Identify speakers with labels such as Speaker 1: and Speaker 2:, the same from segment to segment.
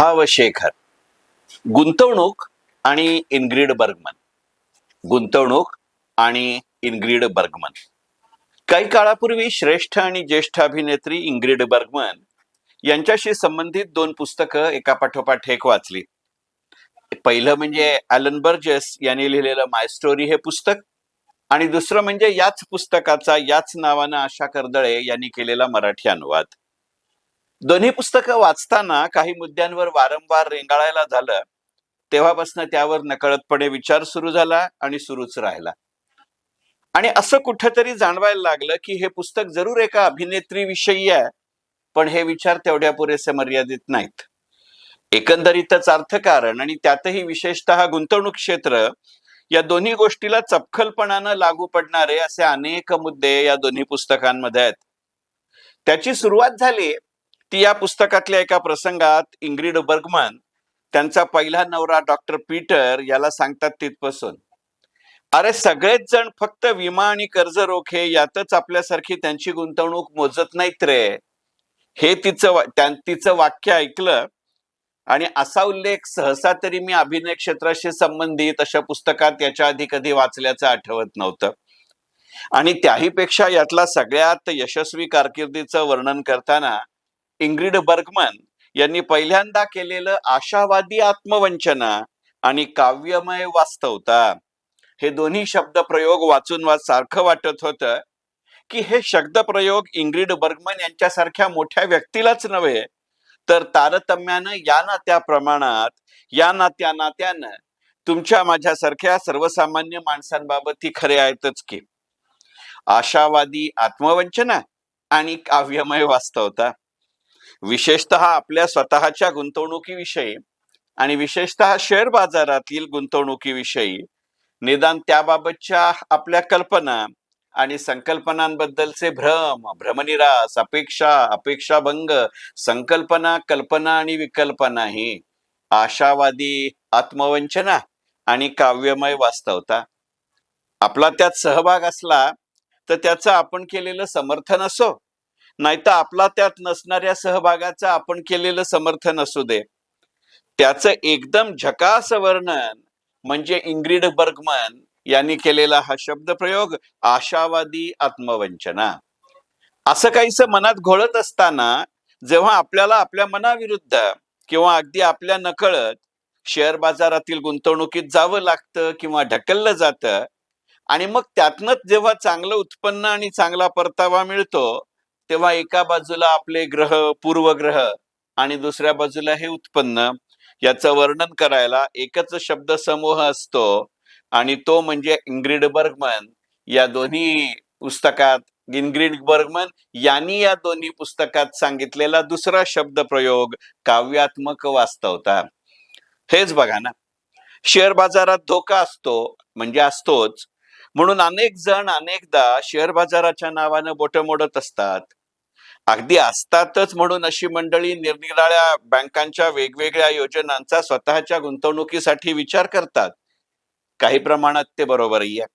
Speaker 1: भावशेखर गुंतवणूक आणि Ingrid Burgman. गुंतवणूक आणि इनग्रीड बर्गमन. काही काळापूर्वी श्रेष्ठ आणि ज्येष्ठ अभिनेत्री इंग्रिड बर्गमन यांच्याशी संबंधित दोन पुस्तकं एका पाठोपाठ एक वाचली. पहिलं म्हणजे ॲलन बर्जेस यांनी लिहिलेलं माय स्टोरी हे पुस्तक आणि दुसरं म्हणजे याच पुस्तकाचा याच नावानं आशा कर्दळे यांनी केलेला मराठी अनुवाद. दोन्ही पुस्तकं वाचताना काही मुद्द्यांवर वारंवार रेंगाळायला झालं तेव्हापासून त्यावर नकळतपणे विचार सुरू झाला आणि सुरूच राहिला. आणि असं कुठेतरी जाणवायला लागलं की हे पुस्तक जरूर एका अभिनेत्रीविषयी आहे पण हे विचार तेवढ्या पुरेसे मर्यादित नाहीत. एकंदरीतच अर्थकारण आणि त्यातही विशेषतः गुंतवणूक क्षेत्र या दोन्ही गोष्टीला चपखलपणानं लागू पडणारे असे अनेक मुद्दे या दोन्ही पुस्तकांमध्ये आहेत. त्याची सुरुवात झाली ती या पुस्तकातल्या एका प्रसंगात इंग्रिड बर्गमन त्यांचा पहिला नवरा डॉक्टर पीटर याला सांगतात तिथपासून. अरे सगळेच जण फक्त विमा आणि कर्ज रोखे यातच आपल्यासारखी त्यांची गुंतवणूक मोजत नाहीत रे. हे तिचं तिचं वाक्य ऐकलं आणि असा उल्लेख सहसा तरी मी अभिनय क्षेत्राशी संबंधित अशा पुस्तकात याच्या आधी कधी वाचल्याचं आठवत नव्हतं. आणि त्याही पेक्षा यातला सगळ्यात यशस्वी कारकिर्दीचं वर्णन करताना इंग्रिड बर्गमन यांनी पहिल्यांदा केलेलं आशावादी आत्मवंचना आणि काव्यमय वास्तवता. हे दोन्ही शब्दप्रयोग वाचून वाच सारखं वाटत होतं की हे शब्दप्रयोग इंग्रिड बर्गमन यांच्यासारख्या मोठ्या व्यक्तीलाच नव्हे तर तारतम्यानं या ना त्या प्रमाणात या ना त्या नात्यानं तुमच्या माझ्यासारख्या सर्वसामान्य माणसांबाबत ही खरे आहेतच की. आशावादी आत्मवंचना आणि काव्यमय वास्तवता. विशेषतः आपल्या स्वतःच्या गुंतवणुकीविषयी आणि विशेषतः शेअर बाजारातील गुंतवणुकीविषयी निदान त्याबाबतच्या आपल्या कल्पना आणि संकल्पनांबद्दलचे भ्रम भ्रमनिरास अपेक्षा अपेक्षाभंग संकल्पना कल्पना आणि विकल्पना ही आशावादी आत्मवंचना आणि काव्यमय वास्तवता. आपला त्यात सहभाग असला तर त्याचं आपण केलेलं समर्थन असो नाहीतर आपला त्यात नसणाऱ्या सहभागाचं आपण केलेलं समर्थन असू दे. त्याचं एकदम झकास वर्णन म्हणजे इंग्रिड बर्गमन यांनी केलेला हा शब्दप्रयोग आशावादी आत्मवंचना. असं काहीस मनात घोळत असताना जेव्हा आपल्याला आपल्या मनाविरुद्ध किंवा अगदी आपल्या नकळत शेअर बाजारातील गुंतवणुकीत जावं लागतं किंवा ढकललं जातं आणि मग त्यातनंच जेव्हा चांगलं उत्पन्न आणि चांगला परतावा मिळतो तेव्हा एका बाजूला आपले ग्रह पूर्वग्रह आणि दुसऱ्या बाजूला हे उत्पन्न. याचं वर्णन करायला एकच शब्द समूह असतो आणि तो म्हणजे इंग्रिड बर्गमन. या दोन्ही पुस्तकात इंग्रिड बर्गमन यांनी या दोन्ही पुस्तकात सांगितलेला दुसरा शब्द प्रयोग काव्यात्मक वास्तवता. हेच बघा ना. शेअर बाजारात धोका असतो म्हणजे असतोच. म्हणून अनेक जण अनेकदा शेअर बाजाराच्या नावानं बोट मोडत असतात. अगदी असतातच म्हणून अशी मंडळी निरनिराळ्या बँकांच्या वेगवेगळ्या योजनांचा स्वतःच्या गुंतवणुकीसाठी विचार करतात. काही प्रमाणात ते बरोबरही आहे.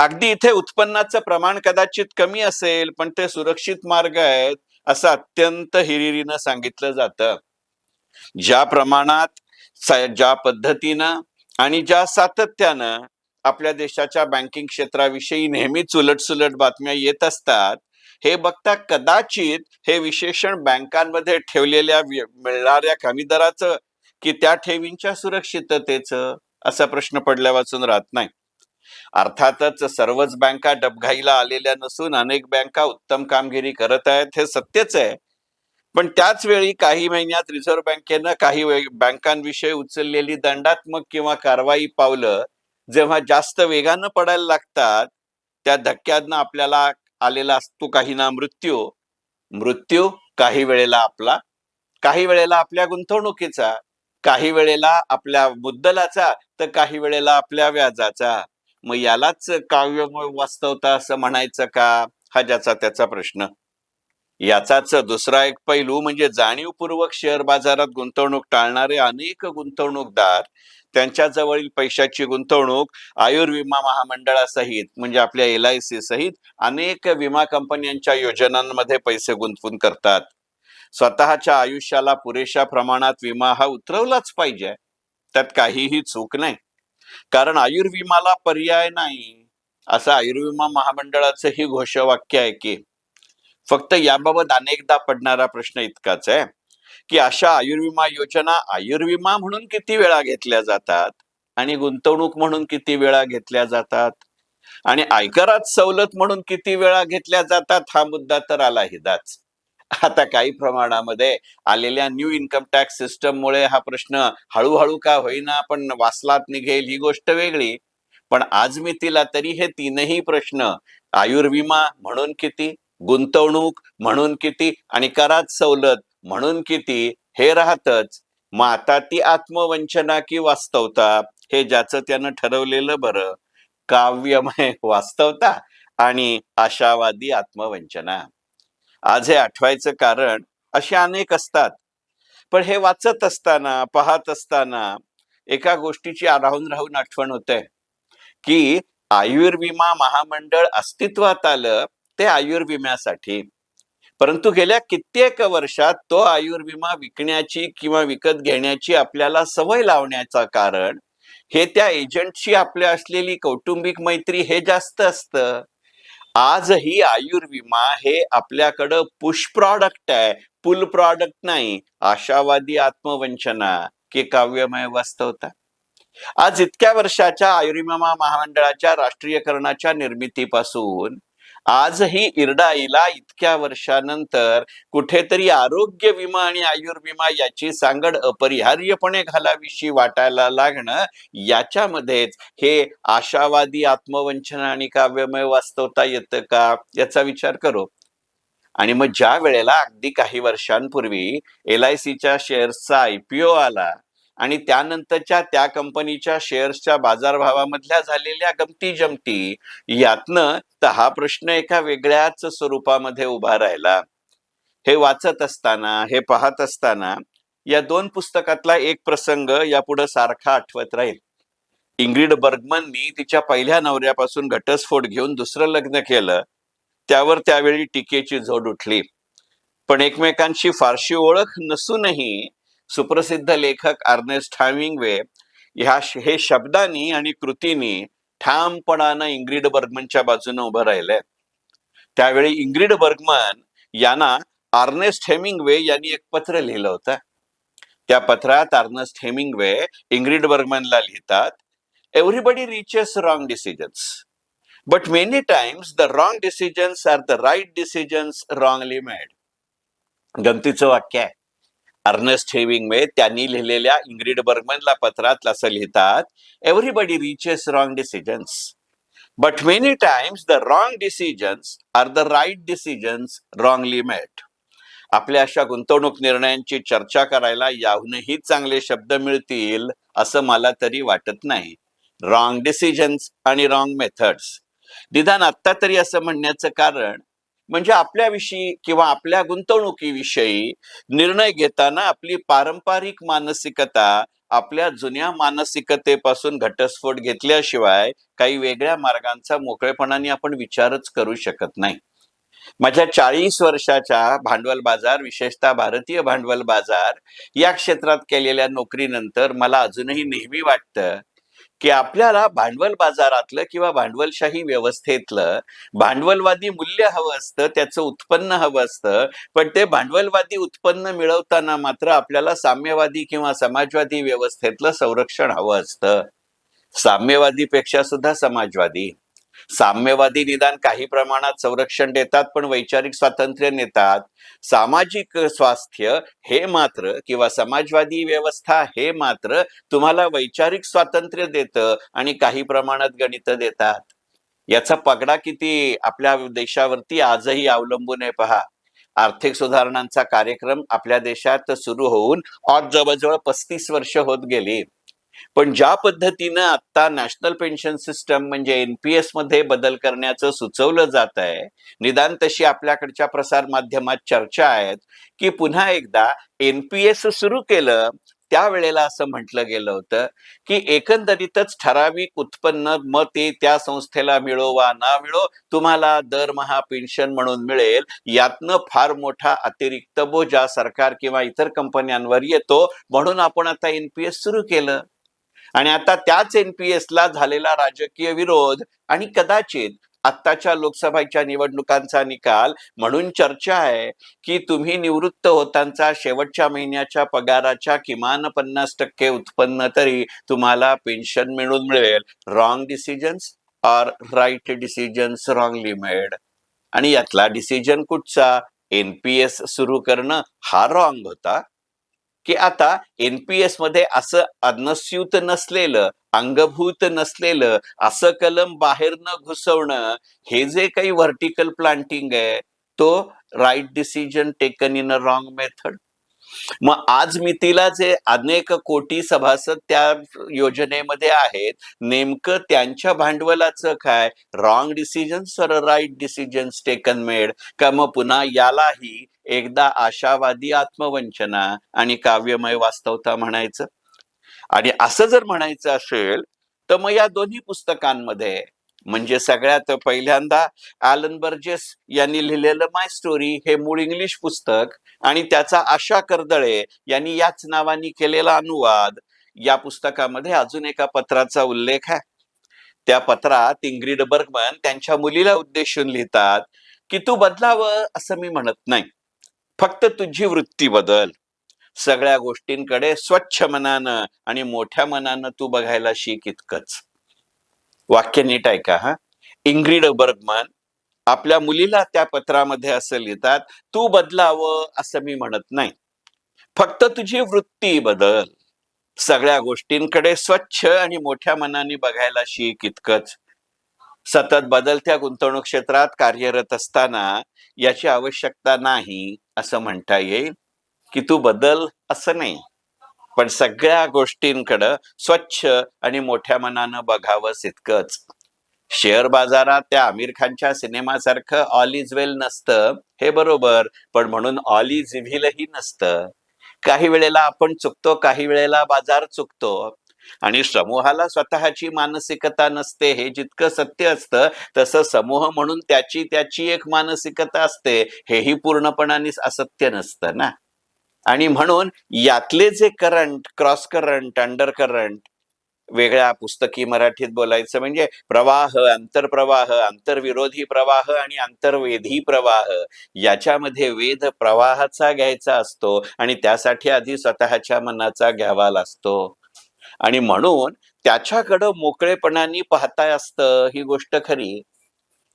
Speaker 1: अगदी इथे उत्पन्नाचं प्रमाण कदाचित कमी असेल पण ते सुरक्षित मार्ग आहेत असं अत्यंत हिरिरीनं सांगितलं जातं. ज्या प्रमाणात ज्या पद्धतीनं आणि ज्या सातत्यानं आपल्या देशाच्या बँकिंग क्षेत्राविषयी नेहमीच उलटसुलट बातम्या येत असतात हे बघता कदाचित हे विशेषण बँकांमध्ये ठेवलेल्या मिळणाऱ्या कमी दराचं की त्या ठेवींच्या सुरक्षिततेचं? असा प्रश्न पडल्या वाचून राहत नाही. अर्थातच सर्वच बँका डबघाईला आलेल्या नसून अनेक बँका उत्तम कामगिरी करत आहेत हे सत्यच आहे. पण त्याच वेळी काही महिन्यात रिझर्व्ह बँकेनं काही बँकांविषयी उचललेली दंडात्मक किंवा कारवाई पावलं जेव्हा जास्त वेगानं पडायला लागतात त्या धक्क्यातनं आपल्याला आलेला असतो काही ना मृत्यू. मृत्यू काही वेळेला आपला काही वेळेला आपल्या गुंतवणुकीचा काही वेळेला आपल्या मुद्दलाचा तर काही वेळेला आपल्या व्याजाचा. मग यालाच काव्य वास्तवता असं म्हणायचं का? हा ज्याचा त्याचा प्रश्न. याचाच दुसरा एक पैलू म्हणजे जाणीवपूर्वक शेअर बाजारात गुंतवणूक टाळणारे अनेक गुंतवणूकदार त्यांच्या जवळील पैशाची गुंतवणूक आयुर्विमा महामंडळासहित म्हणजे आपल्या एल आय सी सहित अनेक विमा कंपन्यांच्या योजनांमध्ये पैसे गुंतवून करतात. स्वतःच्या आयुष्याला पुरेशा प्रमाणात विमा हा उतरवलाच पाहिजे. त्यात काहीही चूक नाही. कारण आयुर्विमाला पर्याय नाही. असं आयुर्विमा महामंडळाचं ही घोषवाक्य आहे की फक्त याबाबत अनेकदा पडणारा प्रश्न इतकाच आहे. की अशा आयुर्विमा योजना आयुर्विमा म्हणून किती वेळा घेतल्या जातात? आणि गुंतवणूक म्हणून किती वेळा घेतल्या जातात? आणि आयकरात सवलत म्हणून किती वेळा घेतल्या जातात? हा मुद्दा तर आला हिदाच. आता काही प्रमाणामध्ये आलेल्या न्यू इन्कम टॅक्स सिस्टममुळे हा प्रश्न हळूहळू का होईना पण वासलात निघेल ही गोष्ट वेगळी. पण आज मी तिला तरी हे तीनही प्रश्न आयुर्विमा म्हणून किती गुंतवणूक म्हणून किती आणि करात सवलत म्हणून किती? हे राहतच. मग आता ती आत्मवंचना की वास्तवता? हे ज्याचं त्यानं ठरवलेलं बरं. काव्यमय वास्तवता आणि आशावादी आत्मवंचना. आज हे आठवायचं कारण असे अनेक असतात. पण हे वाचत असताना पाहत असताना एका गोष्टीची राहून राहून आठवण होते. की आयुर्विमा महामंडळ अस्तित्वात आलं ते आयुर्विम्यासाठी. परंतु गेल्या कित्येक वर्षात तो आयुर्विमा विकण्याची किंवा विकत घेण्याची आपल्याला सवय लावण्याचं कारण हे त्या एजंटशी आपल्या असलेली कौटुंबिक मैत्री हे जास्त असतं. आजही आयुर्विमा हे आपल्याकडं पुश प्रॉडक्ट आहे पुल प्रॉडक्ट नाही आशावादी आत्मवंचना की काव्यमय वास्तवता. आज इतक्या वर्षाच्या आयुर्विमा महामंडळाच्या राष्ट्रीयकरणाच्या निर्मितीपासून आजही इरडाईला इतक्या वर्षानंतर कुठेतरी आरोग्य विमा आणि आयुर्विमा याची सांगड अपरिहार्यपणे घालाविषयी वाटायला लागणं याच्यामध्येच हे आशावादी आत्मवंचन आणि काव्यमय वास्तवता येतं का याचा विचार करू. आणि मग ज्या वेळेला अगदी काही वर्षांपूर्वी एल आय सीच्या शेअर्सचा आयपीओ आला आणि त्यानंतरच्या त्या कंपनीच्या शेअर्सच्या बाजारभावामधल्या झालेल्या गमती जमती यातनं तर हा प्रश्न एका वेगळ्याच स्वरूपामध्ये उभा राहिला. हे वाचत असताना हे पाहत असताना या दोन पुस्तकातला एक प्रसंग यापुढे सारखा आठवत राहील. इंग्रिड बर्गमननी तिच्या पहिल्या नवऱ्यापासून घटस्फोट घेऊन दुसरं लग्न केलं. त्यावर त्यावेळी टीकेची झोड उठली. पण एकमेकांची फारशी ओळख नसूनही सुप्रसिद्ध लेखक अर्नेस्ट हॅमिंगवे ह्या हे शब्दांनी आणि कृतींनी ठामपणानं इंग्रिड बर्गमनच्या बाजूने उभं राहिलंय. त्यावेळी इंग्रिड बर्गमन यांना अर्नेस्ट हेमिंगवे यांनी एक पत्र लिहिलं होतं. त्या पत्रात अर्नेस्ट हेमिंगवे इंग्रिड बर्गमनला लिहितात everybody reaches wrong decisions but many times the wrong decisions are the right decisions wrongly made गमतीचं वाक्य आहे. अर्नेस्ट हेविंगवे त्यांनी लिहिलेल्या इंग्रिड बर्गमनला पत्रात असं लिहितात everybody reaches wrong decisions but many times the wrong decisions are the right decisions wrongly made आपल्या अशा गुंतवणूक निर्णयांची चर्चा करायला याहूनही चांगले शब्द मिळतील असं मला तरी वाटत नाही. रॉंग डिसिजन्स आणि रॉंग मेथड्स निदान आत्ता तरी असं म्हणण्याचं कारण म्हणजे आपल्याविषयी किंवा आपल्या गुंतवणुकीविषयी निर्णय घेताना आपली पारंपरिक मानसिकता आपल्या जुन्या मानसिकतेपासून घटस्फोट घेतल्याशिवाय काही वेगळ्या मार्गांचा मोकळेपणाने आपण विचारच करू शकत नाही. माझ्या चाळीस वर्षाच्या भांडवल बाजार विशेषतः भारतीय भांडवल बाजार या क्षेत्रात केलेल्या नोकरीनंतर मला अजूनही नेहमी वाटतं की आपल्याला भांडवल बाजारातलं किंवा भांडवलशाही व्यवस्थेतलं भांडवलवादी मूल्य हवं असतं त्याचं उत्पन्न हवं असतं पण ते भांडवलवादी उत्पन्न मिळवताना मात्र आपल्याला साम्यवादी किंवा समाजवादी व्यवस्थेतलं संरक्षण हवं असतं. साम्यवादीपेक्षा सुद्धा समाजवादी. साम्यवादी निदान काही प्रमाणात संरक्षण देतात पण वैचारिक स्वातंत्र्य नेतात. सामाजिक स्वास्थ्य हे मात्र किंवा समाजवादी व्यवस्था हे मात्र तुम्हाला वैचारिक स्वातंत्र्य देतं आणि काही प्रमाणात गणित देतात. याचा पगडा किती आपल्या देशावरती आजही अवलंबून आहे पहा. आर्थिक सुधारणांचा कार्यक्रम आपल्या देशात सुरू होऊन आज जवळजवळ पस्तीस वर्ष होत गेली. पण ज्या पद्धतीनं आता नॅशनल पेन्शन सिस्टम म्हणजे एनपीएसमध्ये बदल करण्याचं सुचवलं जात आहे निदान तशी आपल्याकडच्या प्रसार माध्यमात चर्चा आहेत की पुन्हा एकदा एनपीएस सुरू केलं त्यावेळेला असं म्हटलं गेलं होतं की एकंदरीतच ठराविक उत्पन्न मग ते त्या संस्थेला मिळो वा ना मिळो तुम्हाला दरमहा पेन्शन म्हणून मिळेल यातनं फार मोठा अतिरिक्त बोजा सरकार किंवा इतर कंपन्यांवर येतो म्हणून आपण आता एनपीएस सुरू केलं. आणि आता त्याच एनपीएस ला झालेला राजकीय विरोध आणि कदाचित आत्ताच्या लोकसभेच्या निवडणुकांचा निकाल म्हणून चर्चा आहे की तुम्ही निवृत्त होतांचा शेवटच्या महिन्याच्या पगाराच्या किमान पन्नास टक्के उत्पन्न तरी तुम्हाला पेन्शन मिळून मिळेल. Wrong decisions or right decisions wrongly made आणि यातला डिसिजन कुठचा? एनपीएस सुरू करणं हा रॉंग होता. की आता एनपीएसमध्ये असं अनस्यूत नसलेलं अंगभूत नसलेलं असं कलम बाहेर न घुसवणं हे जे काही व्हर्टिकल प्लांटिंग आहे तो right decision taken in a wrong method मग आज मितीला जे अनेक कोटी सभासद त्या योजनेमध्ये आहेत नेमकं त्यांच्या भांडवलाचं काय? Wrong decision sir right decision taken made का मग पुन्हा यालाही एकदा आशावादी आत्मवंचना आणि काव्यमय वास्तवता म्हणायचं? आणि असं जर म्हणायचं असेल तर मग या दोन्ही पुस्तकांमध्ये म्हणजे सगळ्यात पहिल्यांदा ॲलन बर्जेस यांनी लिहिलेलं माय स्टोरी हे मूळ इंग्लिश पुस्तक आणि त्याचा आशा कर्दळे यांनी याच नावाने केलेला अनुवाद. या पुस्तकामध्ये अजून एका पत्राचा उल्लेख आहे. त्या पत्रात इंग्रिड बर्गमन त्यांच्या मुलीला उद्देशून लिहितात की तू बदलावं असं मी म्हणत नाही. फक्त तुझी वृत्ती बदल. सगळ्या गोष्टींकडे स्वच्छ मनानं आणि मोठ्या मनानं तू बघायला शिक इतकंच. वाक्य नीट ऐका हा? इंग्रिड बर्गमन आपल्या मुलीला त्या पत्रामध्ये असं लिहितात तू बदलावं असं मी म्हणत नाही. फक्त तुझी वृत्ती बदल. सगळ्या गोष्टींकडे स्वच्छ आणि मोठ्या मनाने बघायला शिक इतकंच. सतत बदलत्या गुंतवणूक क्षेत्रात कार्यरत असताना याची आवश्यकता नाही असं म्हणता येईल की तू बदल असं नाही. पण सगळ्या गोष्टींकडं स्वच्छ आणि मोठ्या मनानं बघावंच इतकंच. शेअर बाजारात त्या आमिर खानच्या सिनेमासारखं ऑल इज वेल नसतं हे बरोबर पण म्हणून ऑल इज इव्हिलही नसतं. काही वेळेला आपण चुकतो काही वेळेला बाजार चुकतो. आणि समूहाला स्वतःची मानसिकता नसते हे जितकं सत्य असतं तसं समूह म्हणून त्याची त्याची एक मानसिकता असते हेही पूर्णपणाने असत्य नसतं ना. आणि म्हणून यातले जे current cross current under current वेगळ्या पुस्तकी मराठीत बोलायचं म्हणजे प्रवाह आंतरप्रवाह आंतरविरोधी प्रवाह आणि आंतरवेधी प्रवाह याच्यामध्ये वेध प्रवाहाचा घ्यायचा असतो आणि त्यासाठी आधी स्वतःच्या मनाचा घ्यावा लागतो. आणि म्हणून त्याच्याकडं मोकळेपणाने पाहताय असतं ही गोष्ट खरी.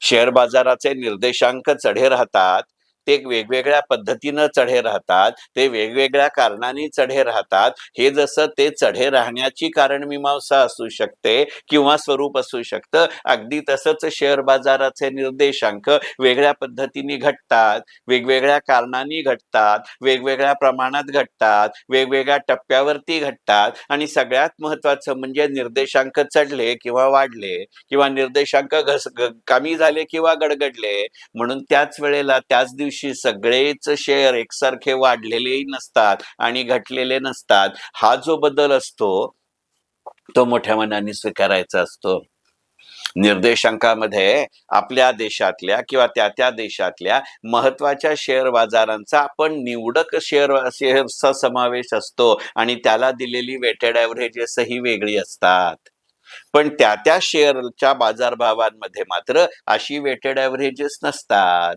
Speaker 1: शेअर बाजाराचे निर्देशांक चढे राहतात. ते वेगवेगळ्या पद्धतीनं चढे राहतात ते वेगवेगळ्या कारणाने चढे राहतात. हे जसं ते चढे राहण्याची कारण मीमांसा असू शकते किंवा स्वरूप असू शकतं अगदी तसंच शेअर बाजाराचे निर्देशांक वेगळ्या पद्धतीने घटतात वेगवेगळ्या कारणांनी घटतात वेगवेगळ्या प्रमाणात घटतात वेगवेगळ्या टप्प्यावरती घटतात आणि सगळ्यात महत्वाचं म्हणजे निर्देशांक चढले किंवा वाढले किंवा निर्देशांक घस कमी झाले किंवा गडगडले म्हणून त्याच वेळेला त्याच दिवशी दिवशी सगळेच शेअर एकसारखे वाढलेलेही नसतात आणि घटलेले नसतात. हा जो बदल असतो तो मोठ्या मनाने स्वीकारायचा असतो. निर्देशांकामध्ये आपल्या देशातल्या किंवा त्या त्या देशातल्या महत्त्वाच्या शेअर बाजारांचा आपण निवडक शेअर शेअर्सचा समावेश असतो आणि त्याला दिलेली वेटेड ॲव्हरेजेसही वेगळी असतात. पण त्या त्या शेअरच्या बाजारभावांमध्ये मात्र अशी वेटेड ॲव्हरेजेस नसतात.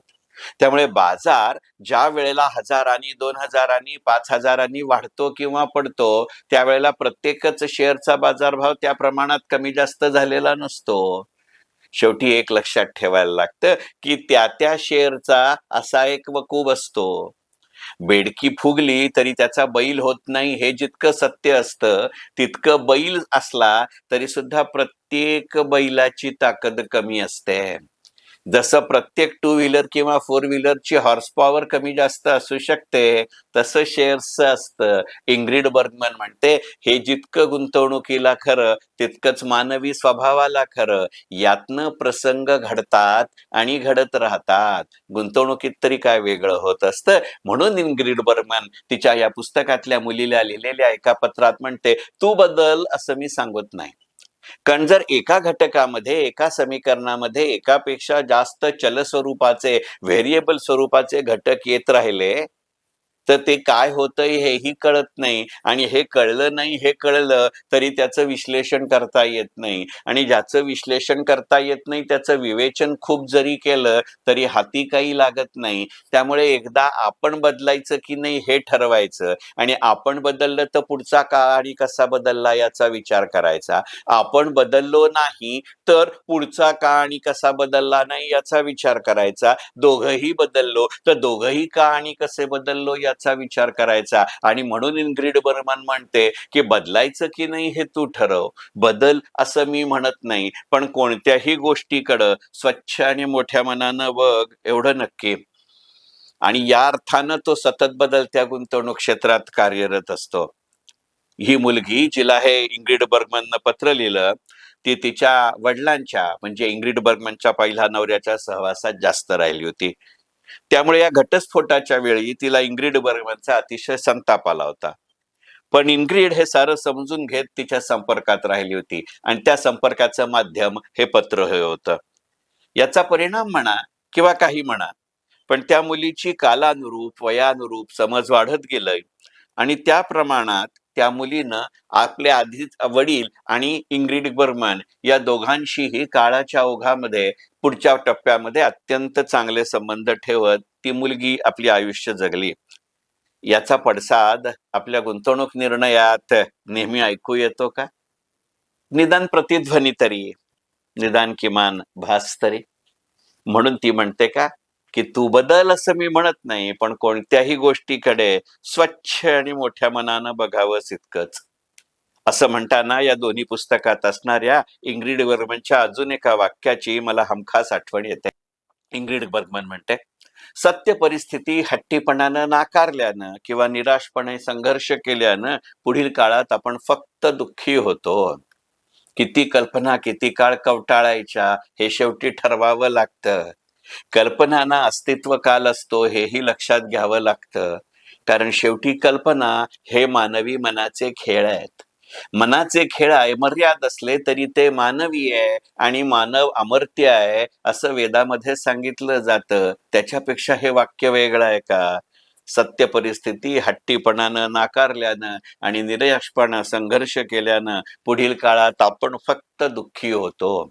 Speaker 1: त्यामुळे बाजार ज्या वेळेला हजारांनी दोन हजारांनी पाच हजारांनी वाढतो किंवा पडतो त्यावेळेला प्रत्येकच शेअरचा बाजारभाव त्या प्रमाणात कमी जास्त झालेला नसतो. शेवटी एक लक्षात ठेवायला लागतं की त्या त्या शेअरचा असा एक वकूब असतो. बेडकी फुगली तरी त्याचा बैल होत नाही हे जितकं सत्य असतं तितकं बैल असला तरी सुद्धा प्रत्येक बैलाची ताकद कमी असते. जसं प्रत्येक टू व्हीलर किंवा फोर व्हीलरची हॉर्स पॉवर कमी जास्त असू शकते तसं शेअर्सचं असतं. इंग्रिड बर्गमन म्हणते हे जितकं गुंतवणुकीला खरं तितकंच मानवी स्वभावाला खरं. यातनं प्रसंग घडतात आणि घडत राहतात. गुंतवणुकीत तरी काय वेगळं होत असतं? म्हणून इंग्रिड बर्गमन तिच्या या पुस्तकातल्या मुलीला लिहिलेल्या एका पत्रात म्हणते तू बदल असं मी सांगत नाही. कारण जर एका घटकामध्ये एका समीकरणामध्ये एकापेक्षा जास्त चल स्वरूपाचे व्हेरिएबल स्वरूपाचे घटक येत राहिले तर ते काय होतंय हेही कळत नाही. आणि हे कळलं नाही हे कळलं तरी त्याचं विश्लेषण करता येत नाही. आणि ज्याचं विश्लेषण करता येत नाही त्याचं विवेचन खूप जरी केलं तरी हाती काही लागत नाही. त्यामुळे एकदा आपण बदलायचं की नाही हे ठरवायचं. आणि आपण बदललं तर पुढचा काळ आणि कसा बदलला याचा विचार करायचा. आपण बदललो नाही तर पुढचा का आणि कसा बदलला नाही याचा विचार करायचा. दोघंही बदललो तर दोघही का आणि कसे बदललो याचा विचार करायचा. आणि म्हणून इनग्रीड बर्मन म्हणते की बदलायचं की नाही हे तू ठरव. बदल असं मी म्हणत नाही. पण कोणत्याही गोष्टीकडं स्वच्छ आणि मोठ्या मनानं बघ एवढं नक्की. आणि या अर्थानं तो सतत बदलत्या गुंतवणूक क्षेत्रात कार्यरत असतो. ही मुलगी जिला हे इंग्रिड बर्गमननं पत्र लिहिलं ती तिच्या वडिलांच्या म्हणजे इंग्रिड बर्गमनच्या पहिल्या नवऱ्याच्या सहवासात जास्त राहिली होती. त्यामुळे या घटस्फोटाच्या वेळी तिला इंग्रिड बर्गमनचा अतिशय संताप आला होता. पण इंग्रिड हे सारं समजून घेत तिच्या संपर्कात राहिली होती आणि त्या संपर्काचं माध्यम हे पत्र हे होतं. याचा परिणाम म्हणा किंवा काही म्हणा पण त्या मुलीची कालानुरूप वयानुरूप समज वाढत गेलंय आणि त्या प्रमाणात त्या मुलीनं आपले आधीच वडील आणि इंग्रिड बर्मन या दोघांशीही काळाच्या ओघामध्ये पुढच्या टप्प्यामध्ये अत्यंत चांगले संबंध ठेवत ती मुलगी आपली आयुष्य जगली. याचा पडसाद आपल्या गुंतवणूक निर्णयात नेहमी ऐकू येतो का? निदान प्रतिध्वनी तरी निदान किमान भास तरी. म्हणून ती म्हणते का की तू बदल असं मी म्हणत नाही पण कोणत्याही गोष्टीकडे स्वच्छ आणि मोठ्या मनानं बघावंच इतकंच. असं म्हणताना या दोन्ही पुस्तकात असणाऱ्या इंग्रिड बर्मनच्या अजून एका वाक्याची मला हमखास आठवण येते. इंग्रिड बर्गमन म्हणते सत्य परिस्थिती हट्टीपणानं नाकारल्यानं किंवा निराशपणे संघर्ष केल्यानं पुढील काळात आपण फक्त दुःखी होतो. किती कल्पना किती काळ कवटाळायच्या हे शेवटी ठरवावं लागतं. कल्पनांना अस्तित्व काल असतो हेही लक्षात घ्यावं लागतं. कारण शेवटी कल्पना हे मानवी मनाचे खेळ आहेत. मनाचे खेळ मर्याद असले तरी ते मानवी आहे आणि मानव अमर्त्य आहे असं वेदामध्ये सांगितलं जातं. त्याच्यापेक्षा हे वाक्य वेगळं आहे का? सत्य परिस्थिती हट्टीपणानं नाकारल्यानं आणि निराशपणा संघर्ष केल्यानं पुढील काळात आपण फक्त दुःखी होतो.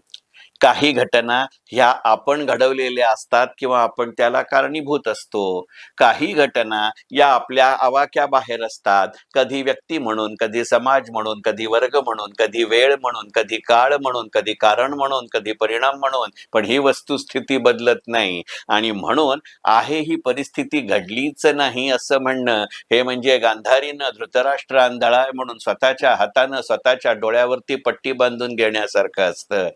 Speaker 1: काही घटना ह्या आपण घडवलेल्या असतात किंवा आपण त्याला कारणीभूत असतो. काही घटना या आपल्या आवाक्या बाहेर असतात. कधी व्यक्ती म्हणून कधी समाज म्हणून कधी वर्ग म्हणून कधी वेळ म्हणून कधी काळ म्हणून कधी कारण म्हणून कधी परिणाम म्हणून पण ही वस्तुस्थिती बदलत नाही. आणि म्हणून आहे ही परिस्थिती घडलीच नाही असं म्हणणं हे म्हणजे गांधारीनं धृतराष्ट्र आंधळा म्हणून स्वतःच्या हातानं स्वतःच्या डोळ्यावरती पट्टी बांधून घेण्यासारखं असतं.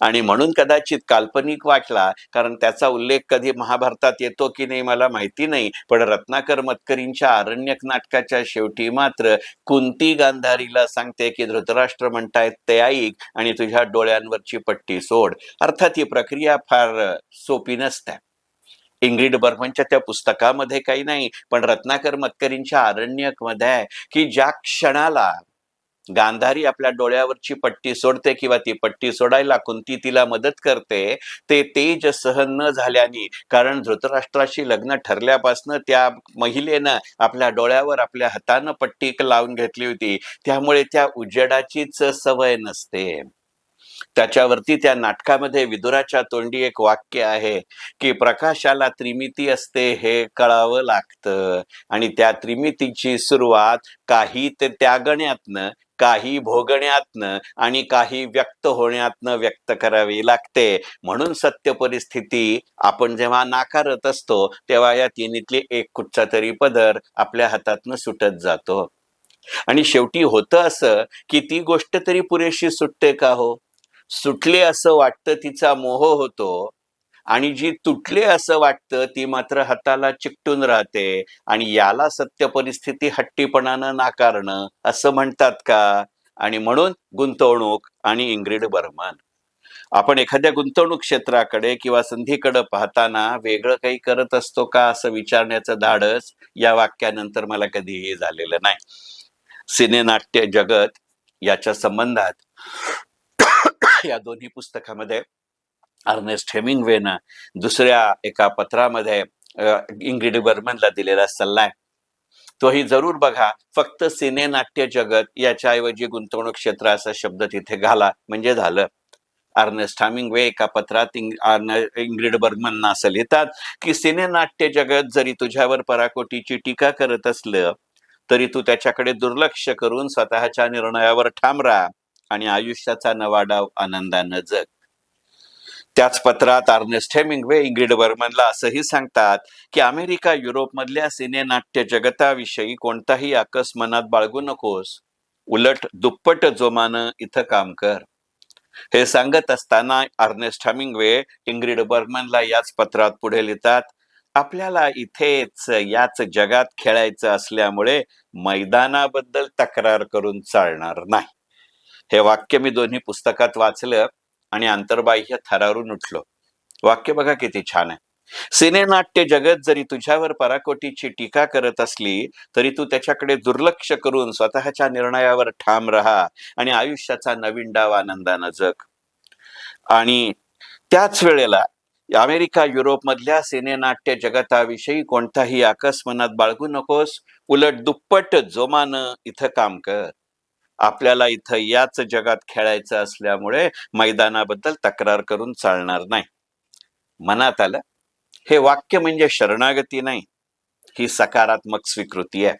Speaker 1: आणि म्हणून कदाचित काल्पनिक वाटला कारण त्याचा उल्लेख कधी महाभारतात येतो की नाही मला माहिती नाही पण रत्नाकर मतकरींच्या आरण्यक नाटकाच्या शेवटी मात्र कुंती गांधारीला सांगते की धृतराष्ट्र म्हणतायत ते ऐक आणि तुझ्या डोळ्यांवरची पट्टी सोड. अर्थात ही प्रक्रिया फार सोपी नसते. इंग्रिड बर्मनच्या त्या पुस्तकामध्ये काही नाही पण रत्नाकर मतकरींच्या आरण्यकमध्ये आहे की ज्या क्षणाला गांधारी आपल्या डोळ्यावरची पट्टी सोडते किंवा ती पट्टी सोडायला कुंती तिला मदत करते ते तेज सहन न झाल्याने कारण धृतराष्ट्राशी लग्न ठरल्यापासनं त्या महिलेनं आपल्या डोळ्यावर आपल्या हातानं पट्टी लावून घेतली होती. त्यामुळे त्या उजेडाचीच सवय नसते. त्याच्यावरती त्या नाटकामध्ये विदुराच्या तोंडी एक वाक्य आहे की प्रकाशाला त्रिमिती असते हे कळावं लागतं. आणि त्या त्रिमितीची सुरुवात काही ते त्यागण्यातनं काही भोगण्यातनं आणि काही व्यक्त होण्यातनं व्यक्त करावी लागते. म्हणून सत्य परिस्थिती आपण जेव्हा नाकारत असतो तेव्हा या तिन्हीतली एक कुठचा तरी पदर आपल्या हातातनं सुटत जातो. आणि शेवटी होतं असं की ती गोष्ट तरी पुरेशी सुटते का हो? सुटले असं वाटतं तिचा मोह होतो आणि जी तुटले असं वाटतं ती मात्र हाताला चिकटून राहते आणि याला सत्य परिस्थिती हट्टीपणानं नाकारणं असं म्हणतात का? आणि म्हणून गुंतवणूक आणि इंग्रिड बर्मन. आपण एखाद्या गुंतवणूक क्षेत्राकडे किंवा संधीकडे पाहताना वेगळं काही करत असतो का असं विचारण्याचं धाडस या वाक्यानंतर मला कधीही झालेलं नाही. सिनेनाट्य जगत याच्या संबंधात या दोन्ही पुस्तकामध्ये अर्नेस्ट हेमिंगवेनं दुसऱ्या एका पत्रामध्ये इंग्रिड बर्मनला दिलेला सल्ला आहे. तोही जरूर बघा. फक्त सिनेनाट्य जगत याच्याऐवजी गुंतवणूक क्षेत्र असा शब्द तिथे घाला. म्हणजे झालं. अर्नेस्ट हामिंगवे एका पत्रात इंग- इंग्रिड बर्मनना असं लिहितात की सिनेनाट्य जगत जरी तुझ्यावर पराकोटीची टीका करत असलं तरी तू त्याच्याकडे दुर्लक्ष करून स्वतःच्या निर्णयावर ठाम राहा आणि आयुष्याचा नवा डाव आनंदानं जग. त्याच पत्रात आर्नेस्ट हेमिंगवे इंग्रिड बर्मनला असंही सांगतात की अमेरिका युरोपमधल्या सिनेनाट्य जगताविषयी कोणताही आकस मनात बाळगू नकोस. उलट दुप्पट जोमानं इथं काम कर. हे सांगत असताना अर्नेस्ट हमिंगवे इंग्रिड बर्मनला याच पत्रात पुढे लिहितात आपल्याला इथेच याच जगात खेळायचं असल्यामुळे मैदानाबद्दल तक्रार करून चालणार नाही. हे वाक्य मी दोन्ही पुस्तकात वाचलं आणि अंतर्बाह्य थरारून उठलो. वाक्य बघा किती छान आहे. सिनेनाट्य जगत जरी तुझ्यावर पराकोटीची टीका करत असली तरी तू त्याच्याकडे दुर्लक्ष करून स्वतःच्या निर्णयावर ठाम राहा आणि आयुष्याचा नवीन डाव आनंदानं जग. आणि त्याच वेळेला अमेरिका युरोपमधल्या सिनेनाट्य जगताविषयी कोणताही आकस्मनात बाळगू नकोस उलट दुप्पट जोमानं इथं काम कर. आपल्याला इथं याच जगात खेळायचं असल्यामुळे मैदानाबद्दल तक्रार करून चालणार नाही. मनात आलं हे वाक्य म्हणजे शरणागती नाही ही सकारात्मक स्वीकृती आहे.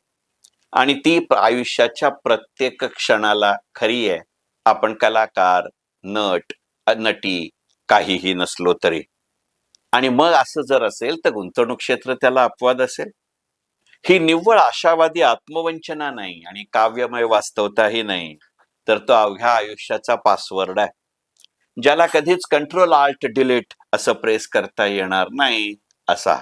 Speaker 1: आणि ती आयुष्याच्या प्रत्येक क्षणाला खरी आहे. आपण कलाकार नट नटी काहीही नसलो तरी. आणि मग असं जर असेल तर गुंतवणूक क्षेत्र त्याला अपवाद असेल? ही निव्वळ आशावादी आत्मवंचना नाही आणि काव्यमय वास्तवताही नाही. तर तो अवघ्या आयुष्याचा पासवर्ड आहे. ज्याला कधीच कंट्रोल आल्ट डिलीट असं प्रेस करता येणार नाही असा.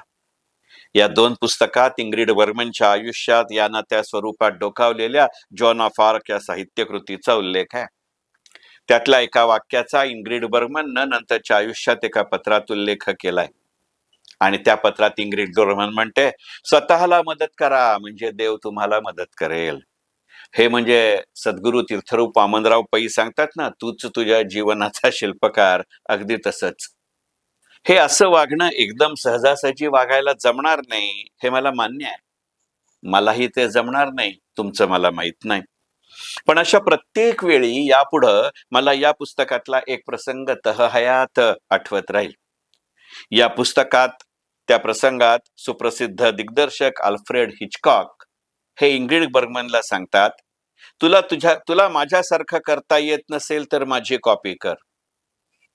Speaker 1: या दोन पुस्तकात इंग्रिड वर्मनच्या आयुष्यात यांना त्या स्वरूपात डोकावलेल्या जॉन ऑफ आर्क या साहित्यकृतीचा उल्लेख आहे. त्यातल्या एका वाक्याचा इंग्रिड बर्मननं नंतरच्या आयुष्यात एका पत्रात उल्लेख केलाय. आणि त्या पत्रात इंग्रिड बर्मन म्हणते स्वतःला मदत करा म्हणजे देव तुम्हाला मदत करेल. हे म्हणजे सद्गुरु तीर्थरूप वामनराव पै सांगतात ना तूच तुझ्या जीवनाचा शिल्पकार. अगदी तसंच. हे असं वागणं एकदम सहजासहजी वागायला जमणार नाही हे मला मान्य आहे. मलाही ते जमणार नाही तुमचं मला माहीत नाही. पण अशा प्रत्येक वेळी यापुढं मला या पुस्तकातला एक प्रसंग तहहयात आठवत राहील. या पुस्तकात त्या प्रसंगात सुप्रसिद्ध दिग्दर्शक अल्फ्रेड हिचकॉक हे इंग्रिड बर्गमनला सांगतात तुला तुझ्या तुला माझ्यासारखं करता येत नसेल तर माझी कॉपी कर.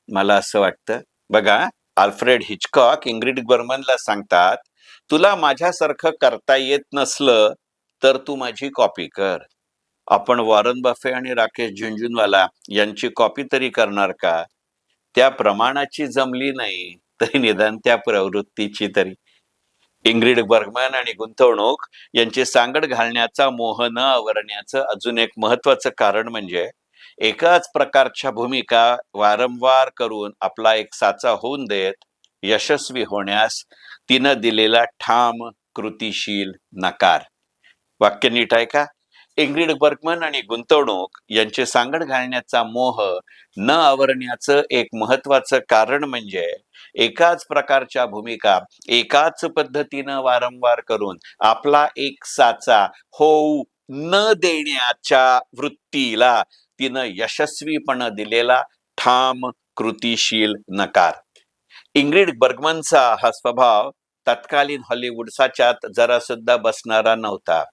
Speaker 1: मला असं वाटतं. बघा अल्फ्रेड हिचकॉक इंग्रिड बर्मनला सांगतात तुला माझ्यासारखं करता येत नसलं तर तू माझी कॉपी कर. आपण वॉरन बफे आणि राकेश झुंझुनवाला यांची कॉपी तरी करणार का? त्या प्रमाणाची जमली नाही. तरी निदान त्या प्रवृत्तीची तरी. इंग्रिड बर्गमॅन आणि गुंतवणूक यांची सांगड घालण्याचा मोह न आवरण्याचं अजून एक महत्वाचं कारण म्हणजे एकाच प्रकारच्या भूमिका वारंवार करून आपला एक साचा होऊन देत यशस्वी होण्यास तिनं दिलेला ठाम कृतीशील नकार. वाक्य नीट आहे का? इंग्रिड बर्गमन आणि गुंतवणूक यांचे सांगड घालण्याचा मोह न आवरण्याचं एक महत्वाचं कारण म्हणजे एकाच प्रकारच्या भूमिका एकाच पद्धतीनं वारंवार करून आपला एक साचा होऊ न देण्याच्या वृत्तीला तिनं यशस्वीपणे दिलेला ठाम कृतीशील नकार. इंग्रिड बर्गमनचा हा स्वभाव तत्कालीन हॉलिवूडसाच्यात जरा सुद्धा बसणारा नव्हता.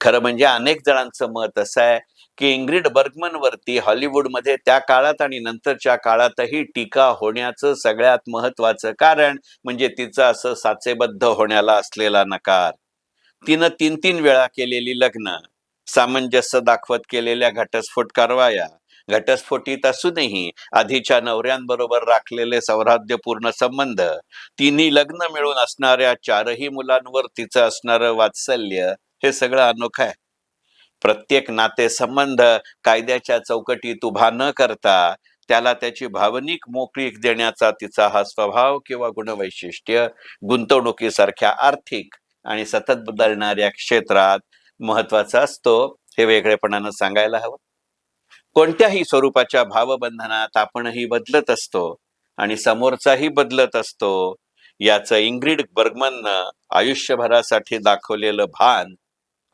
Speaker 1: खरं म्हणजे अनेक जणांचं मत असं आहे की इंग्रिड बर्गमन वरती हॉलिवूडमध्ये त्या काळात आणि नंतरच्या काळातही टीका होण्याचं सगळ्यात महत्वाचं कारण म्हणजे तिचं असं साचेबद्ध होण्याला असलेला नकार. तिनं तीन तीन वेळा केलेली लग्न सामंजस्य दाखवत केलेल्या घटस्फोट कारवाया घटस्फोटीत असूनही आधीच्या नवऱ्यांबरोबर राखलेले सौहार्द्यपूर्ण संबंध तिन्ही लग्न मिळून असणाऱ्या चारही मुलांवर तिचं असणारं वात्सल्य हे सगळं अनोखं आहे. प्रत्येक नातेसंबंध कायद्याच्या चौकटीत उभा न करता त्याला त्याची भावनिक मोकळीक देण्याचा तिचा हा स्वभाव किंवा गुणवैशिष्ट्य गुंतवणुकीसारख्या आर्थिक आणि सतत बदलणाऱ्या क्षेत्रात महत्त्वाचा असतो हे वेगळेपणानं सांगायला हवं. कोणत्याही स्वरूपाच्या भावबंधनात आपणही बदलत असतो आणि समोरचाही बदलत असतो याचं इंग्रिड बर्गमननं आयुष्यभरासाठी दाखवलेलं भान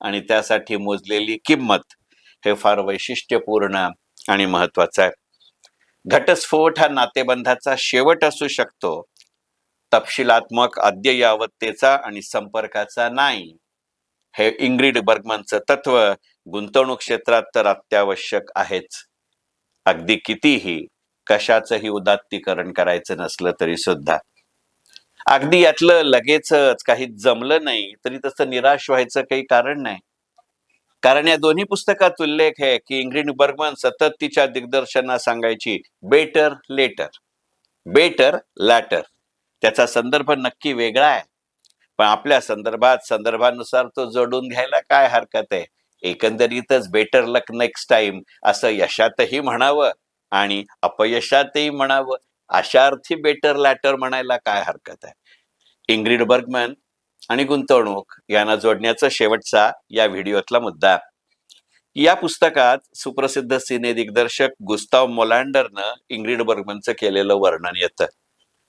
Speaker 1: आणि त्यासाठी मोजलेली किंमत हे फार वैशिष्ट्यपूर्ण आणि महत्वाचं आहे. घटस्फोट हा नातेबंधाचा शेवट असू शकतो. तपशिलात्मक अद्ययावत्तेचा आणि संपर्काचा नाही. हे इंग्रिड बर्गमनचं तत्व गुंतवणूक क्षेत्रात तर अत्यावश्यक आहेच. अगदी कितीही कशाचंही उदात्तीकरण करायचं नसलं तरी सुद्धा. अगदी यातलं लगेचच काही जमलं नाही तरी तसं निराश व्हायचं काही कारण नाही. कारण या दोन्ही पुस्तकात उल्लेख आहे की इंग्रिड बर्गमन सतत तिच्या दिग्दर्शना सांगायची बेटर लेटर. Better latter. त्याचा संदर्भ नक्की वेगळा आहे. पण आपल्या संदर्भात संदर्भानुसार तो जोडून घ्यायला काय हरकत आहे? एकंदरीतच बेटर लक नेक्स्ट टाइम असं यशातही म्हणावं आणि अपयशातही म्हणावं अशा अर्थी बेटर लॅटर म्हणायला काय हरकत आहे? इंग्रिड बर्गमन आणि गुंतवणूक यांना जोडण्याचा शेवटचा या व्हिडिओतला मुद्दा. या पुस्तकात सुप्रसिद्ध सिने दिग्दर्शक गुस्ताव मोलांडरनं इंग्रिड बर्गमनचं केलेलं वर्णन येतं.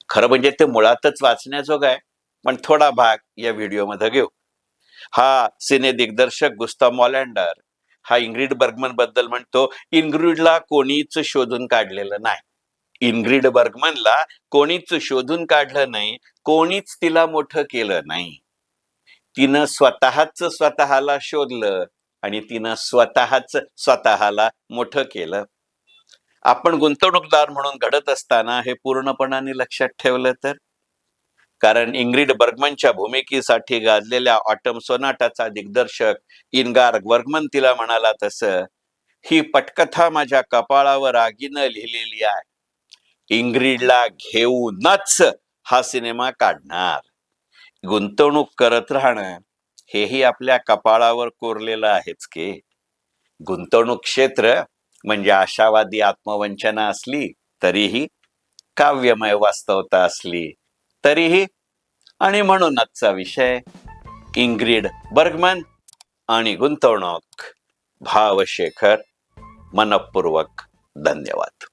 Speaker 1: खरं म्हणजे ते मुळातच वाचण्याजोग आहे पण थोडा भाग या व्हिडिओमध्ये घेऊ. हा सिने दिग्दर्शक गुस्ताव मॉलँडर हा इंग्रिड बर्गमनबद्दल म्हणतो इंग्रिडला कोणीच शोधून काढलेलं नाही. इनग्रीड बर्गमनला कोणीच शोधून काढलं नाही कोणीच तिला मोठं केलं नाही. तिनं स्वतःच स्वतःला शोधलं आणि तिनं स्वतःच स्वतःला मोठं केलं. आपण गुंतवणूकदार म्हणून घडत असताना हे पूर्णपणाने लक्षात ठेवलं तर? कारण इंग्रिड बर्गमनच्या भूमिकेसाठी गाजलेल्या ऑटम सोनाटाचा दिग्दर्शक इनगार बर्गमन तिला म्हणाला तसं ही पटकथा माझ्या कपाळावर आगीनं लिहिलेली आहे. इंग्रिडला घेऊनच हा सिनेमा काढणार. गुंतवणूक करत राहणं हेही आपल्या कपाळावर कोरलेलं आहेच की. गुंतवणूक क्षेत्र म्हणजे आशावादी आत्मवंचना असली तरीही काव्यमय वास्तवता असली तरीही आणि म्हणून आजचा विषय. इंग्रिड बर्गमन आणि गुंतवणूक. भावशेखर मनपूर्वक धन्यवाद.